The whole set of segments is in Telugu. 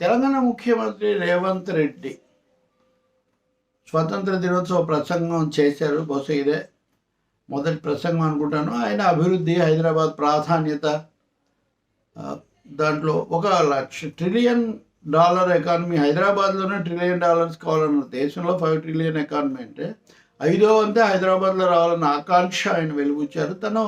తెలంగాణ ముఖ్యమంత్రి రేవంత్ రెడ్డి స్వతంత్ర దినోత్సవ ప్రసంగం చేశారు. బహుశా ఇదే మొదటి ప్రసంగం అనుకుంటాను. ఆయన అభివృద్ధి హైదరాబాద్ ప్రాధాన్యత దాంట్లో ఒక లక్ష ట్రిలియన్ డాలర్ ఎకానమీ హైదరాబాద్లోనే ట్రిలియన్ డాలర్స్ కావాలన్న దేశంలో ఫైవ్ ట్రిలియన్ ఎకానమీ అంటే ఐదో వంతే హైదరాబాద్లో రావాలన్న ఆకాంక్ష ఆయన వెలుగుచ్చారు. తను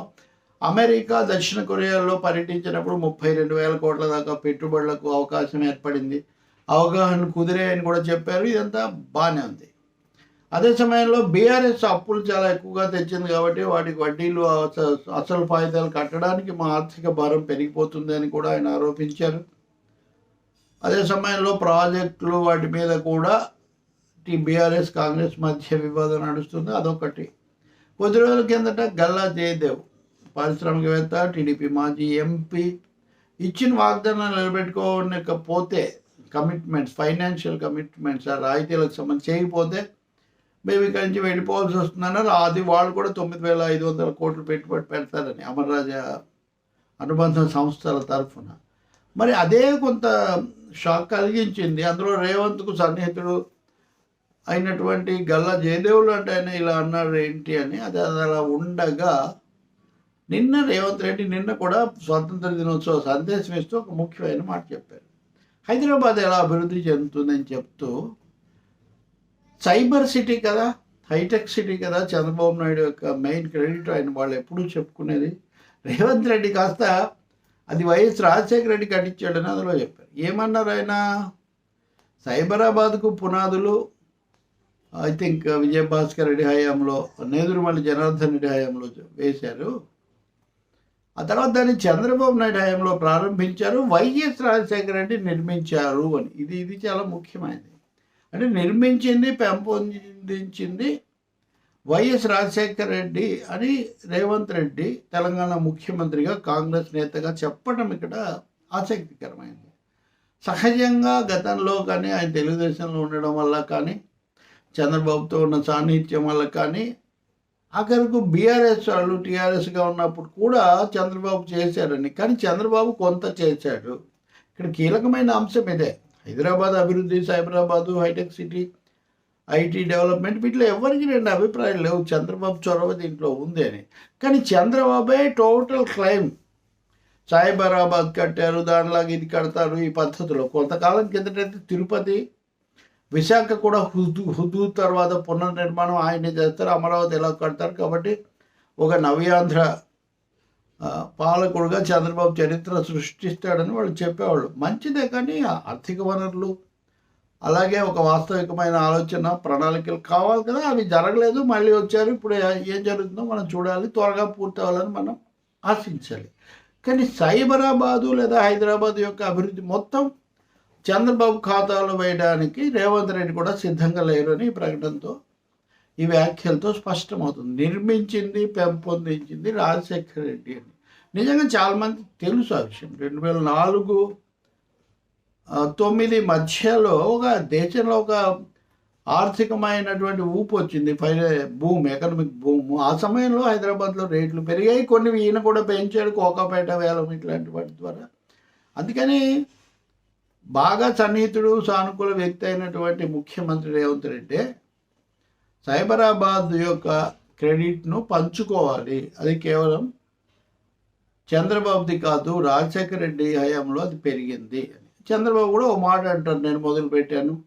అమెరికా దక్షిణ కొరియాలో పర్యటించినప్పుడు ముప్పై రెండు వేల కోట్ల దాకా పెట్టుబడులకు అవకాశం ఏర్పడింది. అవగాహన కుదిరే అని కూడా చెప్పారు. ఇదంతా బాగానే ఉంది. అదే సమయంలో బీఆర్ఎస్ అప్పులు చాలా ఎక్కువగా తెచ్చింది కాబట్టి వాటికి వడ్డీలు అసలు ఫాయిదాలు కట్టడానికి మా ఆర్థిక భారం పెరిగిపోతుంది అని కూడా ఆయన ఆరోపించారు. అదే సమయంలో ప్రాజెక్టులు వాటి మీద కూడా బీఆర్ఎస్ కాంగ్రెస్ మధ్య వివాదం నడుస్తుంది. అదొకటి. కొద్ది రోజుల కిందట గల్లా జయదేవ్ పారిశ్రామికవేత్త టీడీపీ మాజీ ఎంపీ ఇచ్చిన వాగ్దానాలు నిలబెట్టుకోకపోతే కమిట్మెంట్స్ ఫైనాన్షియల్ కమిట్మెంట్స్ ఆ రాయితీలకు సంబంధించి చేయకపోతే మేము ఇక్కడి నుంచి వెళ్ళిపోవాల్సి వస్తుందన్నారు. అది వాళ్ళు కూడా తొమ్మిది వేల ఐదు వందల కోట్లు పెట్టుబడి పెడతారని అమర్రాజా అనుబంధ సంస్థల తరఫున. మరి అదే కొంత షాక్ కలిగించింది. అందులో రేవంత్కు సన్నిహితుడు అయినటువంటి గల్లా జయదేవులు అంటే ఆయన ఇలా అన్నారు ఏంటి అని. అది అది అలా ఉండగా నిన్న రేవంత్ రెడ్డి నిన్న కూడా స్వాతంత్ర దినోత్సవ సందేశం ఇస్తూ ఒక ముఖ్యమైన మాట చెప్పారు. హైదరాబాద్ ఎలా అభివృద్ధి చెందుతుందని చెప్తూ సైబర్ సిటీ కదా హైటెక్ సిటీ కదా చంద్రబాబు నాయుడు యొక్క మెయిన్ క్రెడిట్ ఆయన వాళ్ళు ఎప్పుడూ చెప్పుకునేది. రేవంత్ రెడ్డి కాస్త అది వైఎస్ రాజశేఖర రెడ్డి కట్టించాడని అందులో చెప్పారు. ఏమన్నారు ఆయన? సైబరాబాద్కు పునాదులు ఐ థింక్ విజయభాస్కర్ రెడ్డి హయాంలో నేదురుమల్లి జనార్దన్ రెడ్డి హయాంలో వేశారు. ఆ తర్వాత దాన్ని చంద్రబాబు నాయుడు హయాంలో ప్రారంభించారు వైఎస్ రాజశేఖర రెడ్డి నిర్మించారు అని. ఇది ఇది చాలా ముఖ్యమైనది. అంటే నిర్మించింది పెంపొందించింది వైఎస్ రాజశేఖర రెడ్డి అని రేవంత్ రెడ్డి తెలంగాణ ముఖ్యమంత్రిగా కాంగ్రెస్ నేతగా చెప్పడం ఇక్కడ ఆసక్తికరమైంది. సహజంగా గతంలో కానీ ఆయన తెలుగుదేశంలో ఉండడం వల్ల కానీ చంద్రబాబుతో ఉన్న సాన్నిహిత్యం వల్ల కానీ ఆఖరకు బీఆర్ఎస్ వాళ్ళు టీఆర్ఎస్గా ఉన్నప్పుడు కూడా చంద్రబాబు చేశారని. కానీ చంద్రబాబు కొంత చేశాడు. ఇక్కడ కీలకమైన అంశం ఇదే. హైదరాబాద్ అభివృద్ధి Cyberabad hitech city IT development వీటిలో ఎవరికి రెండు అభిప్రాయాలు లేవు. చంద్రబాబు చొరవ దీంట్లో ఉంది అని. కానీ చంద్రబాబే టోటల్ క్లైమ్ సాయిబరాబాద్ కట్టారు దానిలాగా ఇది కడతారు ఈ పద్ధతిలో. కొంతకాలం కిందటైతే తిరుపతి విశాఖ కూడా హుదూ హుదూ తర్వాత పునర్నిర్మాణం ఆయనే చేస్తారు అమరావతి ఎలా కడతారు కాబట్టి ఒక నవ్యాంధ్ర పాలకుడుగా చంద్రబాబు చరిత్ర సృష్టిస్తాడని వాళ్ళు చెప్పేవాళ్ళు. మంచిదే కానీ ఆర్థిక వనరులు అలాగే ఒక వాస్తవికమైన ఆలోచన ప్రణాళికలు కావాలి కదా అవి జరగలేదు మళ్ళీ వచ్చారు ఇప్పుడు ఏం జరుగుతుందో మనం చూడాలి త్వరగా పూర్తి అవ్వాలని మనం ఆశించాలి. కానీ సైబరాబాదు లేదా హైదరాబాద్ యొక్క అభివృద్ధి మొత్తం చంద్రబాబు ఖాతాలో వేయడానికి రేవంత్ రెడ్డి కూడా సిద్ధంగా లేరు అని ప్రకటనతో ఈ వ్యాఖ్యలతో స్పష్టమవుతుంది. నిర్మించింది పెంపొందించింది రాజశేఖర రెడ్డి అని. నిజంగా చాలామంది తెలుసు ఆ విషయం. రెండు వేల నాలుగు తొమ్మిది మధ్యలో ఒక దేశంలో ఒక ఆర్థికమైనటువంటి ఊపు వచ్చింది. Fine boom economic boom. ఆ సమయంలో హైదరాబాద్లో రేట్లు పెరిగాయి. కొన్ని ఈయన కూడా పెంచాడు కోకాపేట వేలం ఇట్లాంటి వాటి ద్వారా. అందుకని బాగా సన్నిహితుడు సానుకూల వ్యక్తి అయినటువంటి ముఖ్యమంత్రి రేవంత్ రెడ్డి సైబరాబాద్ యొక్క క్రెడిట్ను పంచుకోవాలి. అది కేవలం చంద్రబాబుది కాదు రాజశేఖర రెడ్డి హయాంలో అది పెరిగింది. అని చంద్రబాబు కూడా ఓ మాట అంటారు నేను మొదలు పెట్టాను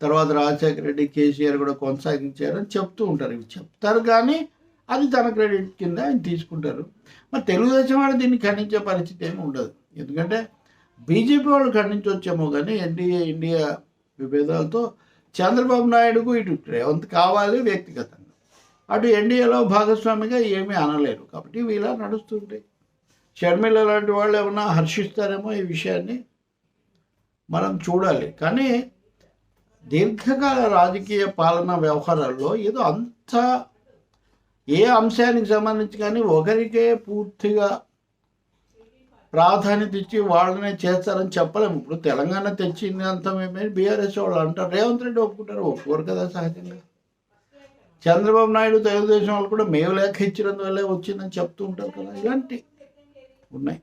తర్వాత రాజశేఖర రెడ్డి కేసీఆర్ కూడా కొనసాగించారు అని చెప్తూ ఉంటారు. ఇవి చెప్తారు కానీ అది తన క్రెడిట్ కింద ఆయన తీసుకుంటారు. మరి తెలుగుదేశం వాళ్ళు దీన్ని ఖండించే పరిస్థితి ఏమి ఉండదు. ఎందుకంటే బీజేపీ వాళ్ళు ఖండించవచ్చేమో కానీ ఎన్డీఏ ఇండియా విభేదాలతో చంద్రబాబు నాయుడుకు ఇటు రేవంత్ కావాలి వ్యక్తిగతంగా. అటు ఎన్డీఏలో భాగస్వామిగా ఏమీ అనలేరు. కాబట్టి ఇలా నడుస్తుంటాయి. షర్మిల లాంటి వాళ్ళు ఏమన్నా హర్షిస్తారేమో ఈ విషయాన్ని మనం చూడాలి. కానీ దీర్ఘకాల రాజకీయ పాలన వ్యవహారాల్లో ఏదో అంత ఏ అంశానికి సంబంధించి కానీ ఒకరికే పూర్తిగా ప్రాధాన్యత ఇచ్చి వాళ్ళనే చేస్తారని చెప్పలేము. ఇప్పుడు తెలంగాణ తెచ్చింది అంత మేమే బీఆర్ఎస్ వాళ్ళు అంటారు. రేవంత్ రెడ్డి ఒప్పుకుంటారు. ఒప్పుకోరు కదా సహజంగా. చంద్రబాబు నాయుడు తెలుగుదేశం వాళ్ళు కూడా మేము లేఖ ఇచ్చినందువల్లే వచ్చిందని చెప్తూ ఉంటారు కదా. ఇలాంటి ఉన్నాయి.